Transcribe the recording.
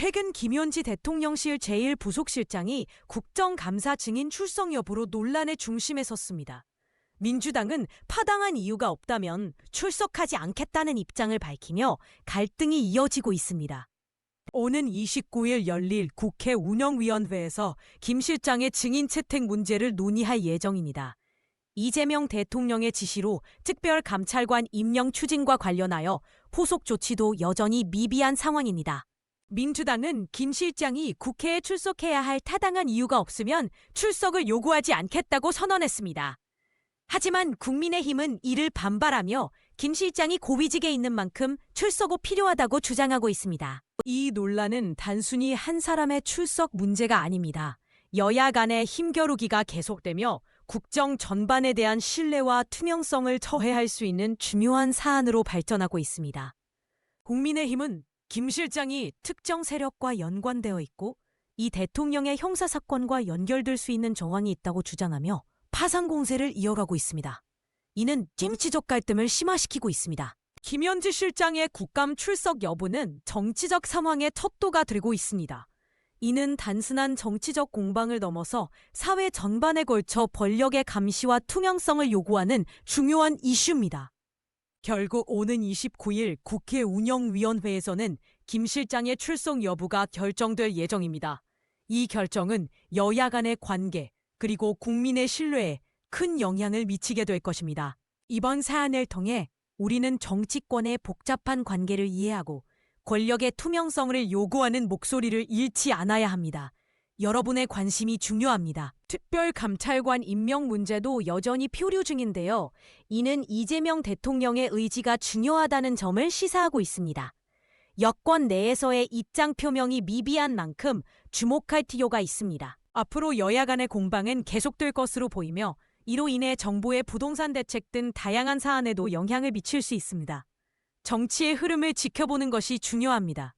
최근 김현지 대통령실 제1부속실장이 국정감사 증인 출석 여부로 논란의 중심에 섰습니다. 민주당은 파당한 이유가 없다면 출석하지 않겠다는 입장을 밝히며 갈등이 이어지고 있습니다. 오는 29일 열릴 국회 운영위원회에서 김 실장의 증인 채택 문제를 논의할 예정입니다. 이재명 대통령의 지시로 특별감찰관 임명 추진과 관련하여 포속 조치도 여전히 미비한 상황입니다. 민주당은 김 실장이 국회에 출석해야 할 타당한 이유가 없으면 출석을 요구하지 않겠다고 선언했습니다. 하지만 국민의힘은 이를 반발하며 김 실장이 고위직에 있는 만큼 출석이 필요하다고 주장하고 있습니다. 이 논란은 단순히 한 사람의 출석 문제가 아닙니다. 여야 간의 힘겨루기가 계속되며 국정 전반에 대한 신뢰와 투명성을 저해할 수 있는 중요한 사안으로 발전하고 있습니다. 국민의힘은 김 실장이 특정 세력과 연관되어 있고 이 대통령의 형사 사건과 연결될 수 있는 정황이 있다고 주장하며 파상 공세를 이어가고 있습니다. 이는 정치적 갈등을 심화시키고 있습니다. 김현지 실장의 국감 출석 여부는 정치적 상황의 척도가 되고 있습니다. 이는 단순한 정치적 공방을 넘어서 사회 전반에 걸쳐 권력의 감시와 투명성을 요구하는 중요한 이슈입니다. 결국 오는 29일 국회 운영위원회에서는 김 실장의 출석 여부가 결정될 예정입니다. 이 결정은 여야 간의 관계 그리고 국민의 신뢰에 큰 영향을 미치게 될 것입니다. 이번 사안을 통해 우리는 정치권의 복잡한 관계를 이해하고 권력의 투명성을 요구하는 목소리를 잃지 않아야 합니다. 여러분의 관심이 중요합니다. 특별감찰관 임명 문제도 여전히 표류 중인데요. 이는 이재명 대통령의 의지가 중요하다는 점을 시사하고 있습니다. 여권 내에서의 입장 표명이 미비한 만큼 주목할 필요가 있습니다. 앞으로 여야 간의 공방은 계속될 것으로 보이며 이로 인해 정부의 부동산 대책 등 다양한 사안에도 영향을 미칠 수 있습니다. 정치의 흐름을 지켜보는 것이 중요합니다.